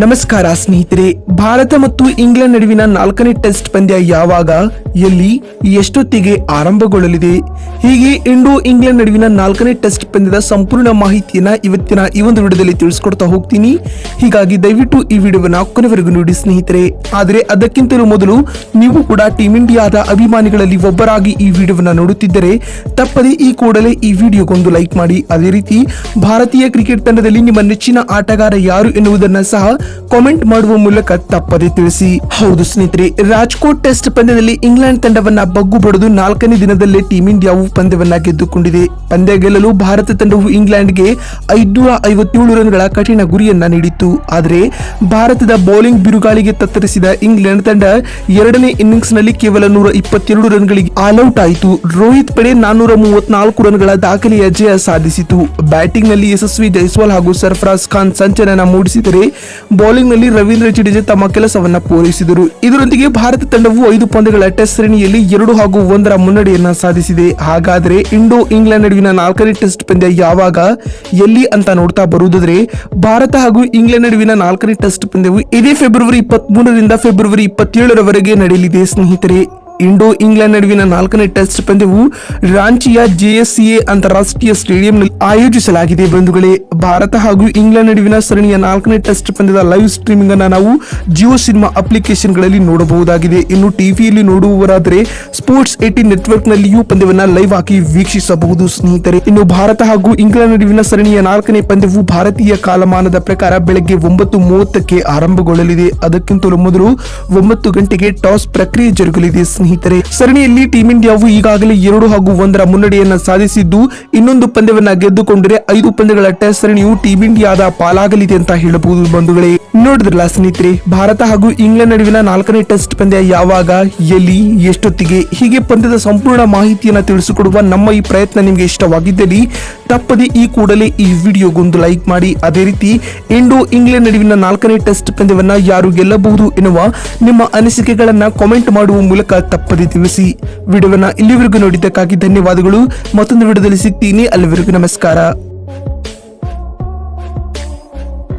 ನಮಸ್ಕಾರ ಸ್ನೇಹಿತರೆ ಭಾರತ ಮತ್ತು ಇಂಗ್ಲೆಂಡ್ ನಡುವಿನ ನಾಲ್ಕನೇ ಟೆಸ್ಟ್ ಪಂದ್ಯ ಯಾವಾಗ ಎಲ್ಲಿ ಎಷ್ಟೊತ್ತಿಗೆ ಆರಂಭಗೊಳ್ಳಲಿದೆ? ಹೀಗೆ ಇಂಡೋ ಇಂಗ್ಲೆಂಡ್ ನಡುವಿನ ನಾಲ್ಕನೇ ಟೆಸ್ಟ್ ಪಂದ್ಯದ ಸಂಪೂರ್ಣ ಮಾಹಿತಿಯನ್ನ ಇವತ್ತಿನ ಈ ಒಂದು ವಿಡಿಯೋದಲ್ಲಿ ತಿಳಿಸ್ಕೊಡ್ತಾ ಹೋಗ್ತೀನಿ. ಹೀಗಾಗಿ ದಯವಿಟ್ಟು ಈ ವಿಡಿಯೋವನ್ನ ಕೊನೆವರೆಗೂ ನೋಡಿ ಸ್ನೇಹಿತರೆ. ಆದರೆ ಅದಕ್ಕಿಂತಲೂ ಮೊದಲು ನೀವು ಕೂಡ ಟೀಮ್ ಇಂಡಿಯಾದ ಅಭಿಮಾನಿಗಳಲ್ಲಿ ಒಬ್ಬರಾಗಿ ಈ ವಿಡಿಯೋವನ್ನ ನೋಡುತ್ತಿದ್ದರೆ ತಪ್ಪದೆ ಈ ಕೂಡಲೇ ಈ ವಿಡಿಯೋಗೊಂದು ಲೈಕ್ ಮಾಡಿ. ಅದೇ ರೀತಿ ಭಾರತೀಯ ಕ್ರಿಕೆಟ್ ತಂಡದಲ್ಲಿ ನಿಮ್ಮ ನೆಚ್ಚಿನ ಆಟಗಾರ ಯಾರು ಎನ್ನುವುದನ್ನ ಸಹ ಕಾಮೆಂಟ್ ಮಾಡುವ ಮೂಲಕ ತಪ್ಪದೆ ತಿಳಿಸಿ. ಹೌದು ಸ್ನೇಹಿತರೆ, ರಾಜ್ಕೋಟ್ ಟೆಸ್ಟ್ ಪಂದ್ಯದಲ್ಲಿ ಇಂಗ್ಲೆಂಡ್ ತಂಡವನ್ನ ಬಗ್ಗು ಬಡಿದು ನಾಲ್ಕನೇ ದಿನದಲ್ಲೇ ಟೀಮ್ ಇಂಡಿಯಾವು ಪಂದ್ಯವನ್ನ ಗೆದ್ದುಕೊಂಡಿದೆ ಪಂದ್ಯ ಗೆಲ್ಲಲು ಭಾರತ ತಂಡವು ಇಂಗ್ಲೆಂಡ್ಗೆ ಐದುನೂರ ಐವತ್ತೇಳು ರನ್ಗಳ ಕಠಿಣ ಗುರಿಯನ್ನ ನೀಡಿತ್ತು. ಆದರೆ ಭಾರತದ ಬೌಲಿಂಗ್ ಬಿರುಗಾಳಿಗೆ ತತ್ತರಿಸಿದ ಇಂಗ್ಲೆಂಡ್ ತಂಡ ಎರಡನೇ ಇನ್ನಿಂಗ್ಸ್ನಲ್ಲಿ ಕೇವಲ ನೂರ ಇಪ್ಪತ್ತೆರಡು ರನ್ಗಳಿಗೆ ಆಲ್ಔಟ್ ಆಯಿತು. ರೋಹಿತ್ ಪಡೆ ನಾನ್ನೂರ ಮೂವತ್ನಾಲ್ಕು ರನ್ಗಳ ದಾಖಲೆಯ ಜಯ ಸಾಧಿಸಿತು. ಬ್ಯಾಟಿಂಗ್ನಲ್ಲಿ ಯಶಸ್ವಿ ಜೈಸ್ವಾಲ್ ಹಾಗೂ ಸರ್ಫರಾಜ್ ಖಾನ್ ಸಂಚಲನ ಮೂಡಿಸಿದರೆ ಬೌಲಿಂಗ್ನಲ್ಲಿ ರವೀಂದ್ರ ಜಡೇಜಾ ತಮ್ಮ ಕೆಲಸವನ್ನು ಪೂರೈಸಿದರು. ಇದರೊಂದಿಗೆ ಭಾರತ ತಂಡವು ಐದು ಪಂದ್ಯಗಳ ಟೆಸ್ಟ್ ಶ್ರೇಣಿಯಲ್ಲಿ ಎರಡು ಹಾಗೂ ಒಂದರ ಮುನ್ನಡೆಯನ್ನ ಸಾಧಿಸಿದೆ. ಹಾಗಾದ್ರೆ ಇಂಡೋ ಇಂಗ್ಲೆಂಡ್ ನಡುವಿನ ನಾಲ್ಕನೇ ಟೆಸ್ಟ್ ಪಂದ್ಯ ಯಾವಾಗ, ಎಲ್ಲಿ ಅಂತ ನೋಡ್ತಾ ಬರುವುದಾದ್ರೆ, ಭಾರತ ಹಾಗೂ ಇಂಗ್ಲೆಂಡ್ ನಡುವಿನ ನಾಲ್ಕನೇ ಟೆಸ್ಟ್ ಪಂದ್ಯವು ಇದೇ ಫೆಬ್ರವರಿ ಇಪ್ಪತ್ತ್ ಮೂರರಿಂದ ಫೆಬ್ರವರಿ ಇಪ್ಪತ್ತೇಳರವರೆಗೆ ನಡೆಯಲಿದೆ ಸ್ನೇಹಿತರೆ. ಇಂಡೋ ಇಂಗ್ಲೆಂಡ್ ನಡುವಿನ ನಾಲ್ಕನೇ ಟೆಸ್ಟ್ ಪಂದ್ಯವು ರಾಂಚಿಯ ಜೆಎಸ್ಸಿಎ ಅಂತಾರಾಷ್ಟ್ರೀಯ ಸ್ಟೇಡಿಯಂನಲ್ಲಿ ಆಯೋಜಿಸಲಾಗಿದೆ. ಬಂಧುಗಳೇ, ಭಾರತ ಹಾಗೂ ಇಂಗ್ಲೆಂಡ್ ನಡುವಿನ ಸರಣಿಯ ನಾಲ್ಕನೇ ಟೆಸ್ಟ್ ಪಂದ್ಯದ ಲೈವ್ ಸ್ಟ್ರೀಮಿಂಗ್ ಅನ್ನು ನಾವು ಜಿಯೋ ಸಿನಿಮಾ ಅಪ್ಲಿಕೇಶನ್ಗಳಲ್ಲಿ ನೋಡಬಹುದಾಗಿದೆ. ಇನ್ನು ಟಿವಿಯಲ್ಲಿ ನೋಡುವವರಾದರೆ ಸ್ಪೋರ್ಟ್ಸ್ ಏಟಿ ನೆಟ್ವರ್ಕ್ ನಲ್ಲಿಯೂ ಪಂದ್ಯವನ್ನ ಲೈವ್ ಆಗಿ ವೀಕ್ಷಿಸಬಹುದು. ಸ್ನೇಹಿತರೆ, ಇನ್ನು ಭಾರತ ಹಾಗೂ ಇಂಗ್ಲೆಂಡ್ ನಡುವಿನ ಸರಣಿಯ ನಾಲ್ಕನೇ ಪಂದ್ಯವು ಭಾರತೀಯ ಕಾಲಮಾನದ ಪ್ರಕಾರ ಬೆಳಗ್ಗೆ ಒಂಬತ್ತು ಮೂವತ್ತಕ್ಕೆ ಆರಂಭಗೊಳ್ಳಲಿದೆ. ಅದಕ್ಕಿಂತಲೂ ಮೊದಲು ಒಂಬತ್ತು ಗಂಟೆಗೆ ಟಾಸ್ ಪ್ರಕ್ರಿಯೆ ಜರುಗಲಿದೆ. ಸ್ನೇಹಿತರೆ, ಸರಣಿಯಲ್ಲಿ ಟೀಂ ಇಂಡಿಯಾವು ಈಗಾಗಲೇ ಎರಡು ಹಾಗೂ ಒಂದರ ಮುನ್ನಡೆಯನ್ನ ಸಾಧಿಸಿದ್ದು, ಇನ್ನೊಂದು ಪಂದ್ಯವನ್ನ ಗೆದ್ದುಕೊಂಡರೆ ಐದು ಪಂದ್ಯಗಳ ಟೆಸ್ಟ್ ಸರಣಿಯು ಟೀಂ ಇಂಡಿಯಾದ ಪಾಲಾಗಲಿದೆ ಅಂತ ಹೇಳಬಹುದು ಬಂಧುಗಳೇ. ನೋಡಿದ್ರಲ್ಲ ಸ್ನೇಹಿತರೆ, ಭಾರತ ಹಾಗೂ ಇಂಗ್ಲೆಂಡ್ ನಡುವಿನ ನಾಲ್ಕನೇ ಟೆಸ್ಟ್ ಪಂದ್ಯ ಯಾವಾಗ, ಎಲ್ಲಿ, ಎಷ್ಟೊತ್ತಿಗೆ, ಹೀಗೆ ಪಂದ್ಯದ ಸಂಪೂರ್ಣ ಮಾಹಿತಿಯನ್ನ ತಿಳಿಸಿಕೊಡುವ ನಮ್ಮ ಈ ಪ್ರಯತ್ನ ನಿಮಗೆ ಇಷ್ಟವಾಗಿದ್ದಲ್ಲಿ ತಪ್ಪದೆ ಈ ಕೂಡಲೇ ಈ ವಿಡಿಯೋಗೊಂದು ಲೈಕ್ ಮಾಡಿ. ಅದೇ ರೀತಿ, ಇಂಡೋ ಇಂಗ್ಲೆಂಡ್ ನಡುವಿನ ನಾಲ್ಕನೇ ಟೆಸ್ಟ್ ಪಂದ್ಯವನ್ನ ಯಾರು ಗೆಲ್ಲಬಹುದು ಎನ್ನುವ ನಿಮ್ಮ ಅನಿಸಿಕೆಗಳನ್ನ ಕಾಮೆಂಟ್ ಮಾಡುವ ಮೂಲಕ ತಪ್ಪದೆ ತಿಳಿಸಿ. ವಿಡಿಯೋವನ್ನ ಇಲ್ಲಿವರೆಗೂ ನೋಡಿದ್ದಕ್ಕಾಗಿ ಧನ್ಯವಾದಗಳು. ಮತ್ತೊಂದು ವಿಡಿಯೋದಲ್ಲಿ ಸಿಗ್ತೀನಿ. ಅಲ್ಲಿವರೆಗೂ ನಮಸ್ಕಾರ.